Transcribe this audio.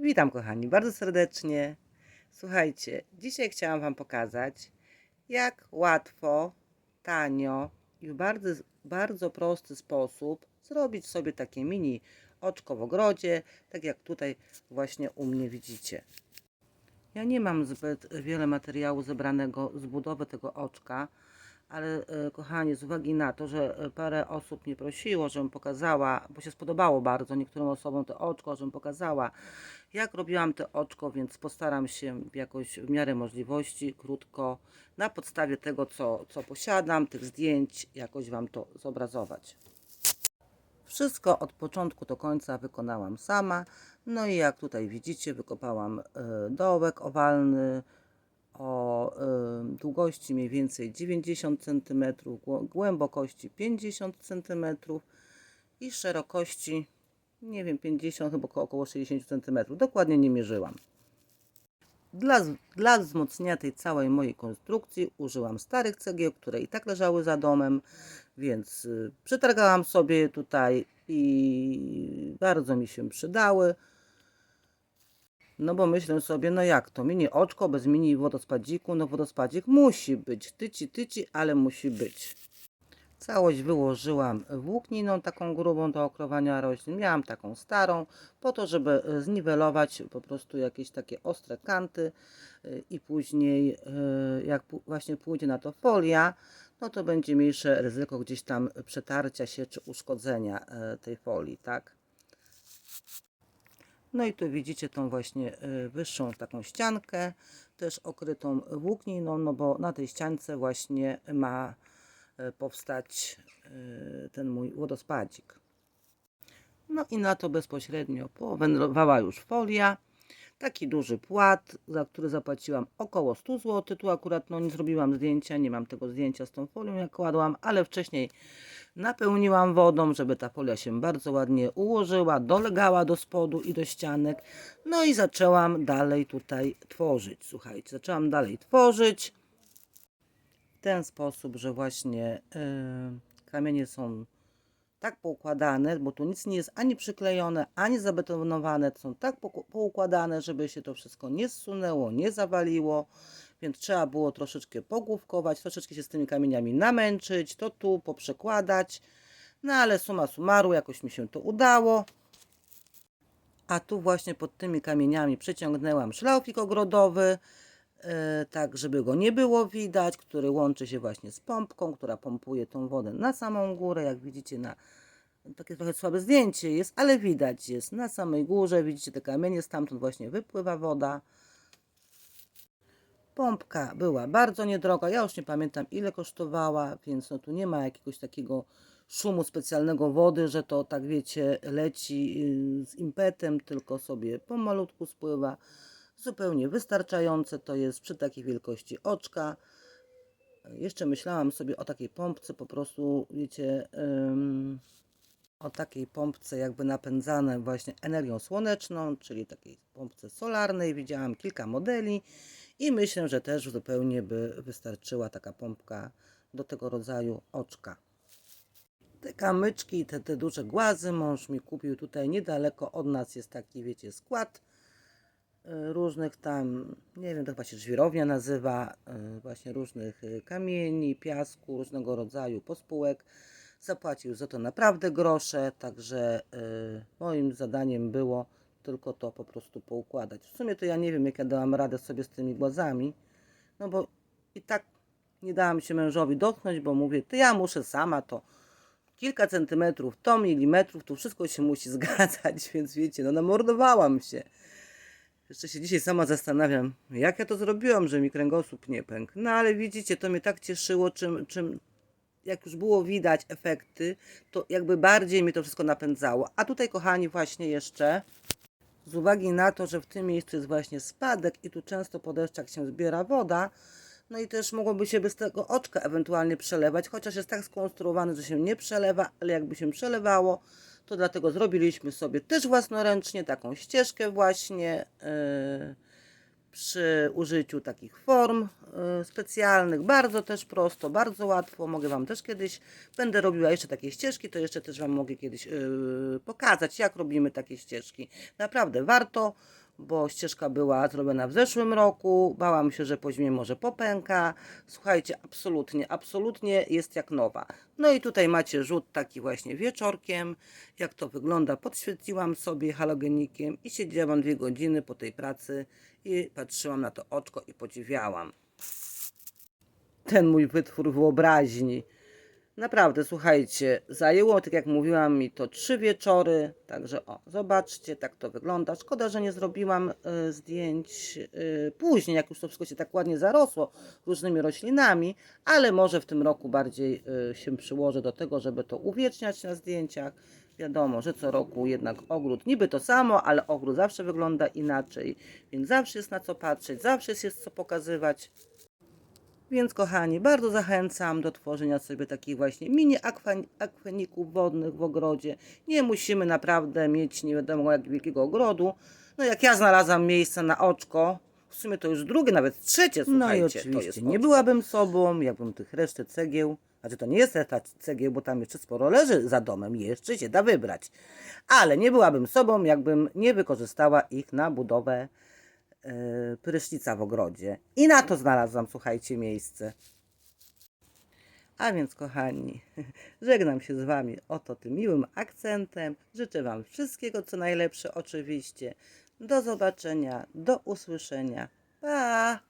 Witam kochani, bardzo serdecznie. Słuchajcie, dzisiaj chciałam Wam pokazać, jak łatwo, tanio i w bardzo, bardzo prosty sposób zrobić sobie takie mini oczko w ogrodzie, tak jak tutaj właśnie u mnie widzicie. Ja nie mam zbyt wiele materiału zebranego z budowy tego oczka, ale e, kochani, z uwagi na to, że e, parę osób mnie prosiło, żebym pokazała, bo się spodobało bardzo niektórym osobom to oczko, żebym pokazała, jak robiłam to oczko, więc postaram się jakoś w miarę możliwości, krótko, na podstawie tego, co, co posiadam, tych zdjęć, jakoś Wam to zobrazować. Wszystko od początku do końca wykonałam sama. No i jak tutaj widzicie, wykopałam e, dołek owalny o długości mniej więcej 90 cm, głębokości 50 cm i szerokości nie wiem 50 chyba około- około 60 cm. Dokładnie nie mierzyłam. Dla, dla wzmocnienia tej całej mojej konstrukcji użyłam starych cegieł, które i tak leżały za domem, więc y, przetargałam sobie tutaj i bardzo mi się przydały. No bo myślę sobie, no jak to, mini oczko bez mini wodospadziku, no wodospadzik musi być, tyci, tyci, ale musi być. Całość wyłożyłam włókniną taką grubą do okrowania roślin. Miałam taką starą, po to, żeby e, zniwelować po prostu jakieś takie ostre kanty e, i później e, jak właśnie pójdzie na to folia, no to będzie mniejsze ryzyko gdzieś tam przetarcia się czy uszkodzenia tej folii, tak? No i tu widzicie tą właśnie e, wyższą taką ściankę, też okrytą włókniną, no bo na tej ściance właśnie ma e, powstać e, ten mój wodospadzik. No i na to bezpośrednio powędrowała już folia. Taki duży płat, za który zapłaciłam około 100 zł. Tu akurat no, nie zrobiłam zdjęcia, nie mam tego zdjęcia z tą folią jak kładłam, ale wcześniej napełniłam wodą, żeby ta folia się bardzo ładnie ułożyła, dolegała do spodu i do ścianek. No i zaczęłam dalej tutaj tworzyć. Słuchajcie, zaczęłam dalej tworzyć w ten sposób, że właśnie yy, kamienie są tak poukładane, bo tu nic nie jest ani przyklejone, ani zabetonowane, są tak poukładane, żeby się to wszystko nie zsunęło, nie zawaliło, więc trzeba było troszeczkę pogłówkować, troszeczkę się z tymi kamieniami namęczyć, to tu poprzekładać, no ale suma summarum jakoś mi się to udało. A tu właśnie pod tymi kamieniami przeciągnęłam szlaufik ogrodowy, tak żeby go nie było widać, który łączy się właśnie z pompką, która pompuje tą wodę na samą górę, jak widzicie na takie trochę słabe zdjęcie jest, ale widać jest na samej górze, widzicie te kamienie, stamtąd właśnie wypływa woda. Pompka była bardzo niedroga, ja już nie pamiętam ile kosztowała, więc no tu nie ma jakiegoś takiego szumu specjalnego wody, że to tak wiecie leci yy, z impetem, tylko sobie pomalutku spływa. Zupełnie wystarczające to jest przy takiej wielkości oczka. Jeszcze myślałam sobie o takiej pompce, po prostu wiecie, ym, o takiej pompce jakby napędzane właśnie energią słoneczną, czyli takiej pompce solarnej. Widziałam kilka modeli i myślę, że też zupełnie by wystarczyła taka pompka do tego rodzaju oczka. Te kamyczki, te, te duże głazy mąż mi kupił tutaj niedaleko od nas jest taki, wiecie, skład różnych tam, nie wiem, to chyba się żwirownia nazywa, y, właśnie różnych y, kamieni, piasku, różnego rodzaju pospółek. Zapłacił za to naprawdę grosze, także y, moim zadaniem było tylko to po prostu poukładać. W sumie to ja nie wiem, jak ja dałam radę sobie z tymi głazami, no bo i tak nie dałam się mężowi dotknąć, bo mówię, to ja muszę sama to kilka centymetrów, to milimetrów, tu wszystko się musi zgadzać, więc wiecie, no namordowałam się. Jeszcze się dzisiaj sama zastanawiam, jak ja to zrobiłam, że mi kręgosłup nie pękł. No ale widzicie, to mnie tak cieszyło, czym, czym jak już było widać efekty, to jakby bardziej mi to wszystko napędzało. A tutaj, kochani, właśnie jeszcze z uwagi na to, że w tym miejscu jest właśnie spadek i tu często po deszczach się zbiera woda, no i też mogłoby się bez tego oczka ewentualnie przelewać, chociaż jest tak skonstruowany, że się nie przelewa, ale jakby się przelewało, to dlatego zrobiliśmy sobie też własnoręcznie taką ścieżkę właśnie yy, przy użyciu takich form yy, specjalnych. Bardzo też prosto, bardzo łatwo. Mogę Wam też kiedyś, będę robiła jeszcze takie ścieżki, to jeszcze też Wam mogę kiedyś yy, pokazać, jak robimy takie ścieżki. Naprawdę warto bo ścieżka była zrobiona w zeszłym roku. Bałam się, że po zimie może popęka. Słuchajcie, absolutnie, absolutnie jest jak nowa. No i tutaj macie rzut taki właśnie wieczorkiem. Jak to wygląda, podświetliłam sobie halogenikiem i siedziałam dwie godziny po tej pracy i patrzyłam na to oczko i podziwiałam ten mój wytwór wyobraźni. Naprawdę, słuchajcie, zajęło, tak jak mówiłam, mi to trzy wieczory. Także o, zobaczcie, tak to wygląda. Szkoda, że nie zrobiłam y, zdjęć y, później, jak już to wszystko się tak ładnie zarosło różnymi roślinami, ale może w tym roku bardziej y, się przyłożę do tego, żeby to uwieczniać na zdjęciach. Wiadomo, że co roku jednak ogród niby to samo, ale ogród zawsze wygląda inaczej, więc zawsze jest na co patrzeć, zawsze jest co pokazywać. Więc kochani, bardzo zachęcam do tworzenia sobie takich właśnie mini akweników wodnych w ogrodzie. Nie musimy naprawdę mieć nie wiadomo jak wielkiego ogrodu. No jak ja znalazłam miejsce na oczko, w sumie to już drugie, nawet trzecie, słuchajcie. No i oczywiście nie byłabym sobą, jakbym tych resztę cegieł, znaczy to nie jest reszta cegieł, bo tam jeszcze sporo leży za domem, jeszcze się da wybrać. Ale nie byłabym sobą, jakbym nie wykorzystała ich na budowę prysznica w ogrodzie. I na to znalazłam, słuchajcie, miejsce. A więc, kochani, żegnam się z Wami oto tym miłym akcentem. Życzę Wam wszystkiego, co najlepsze, oczywiście. Do zobaczenia, do usłyszenia. Pa!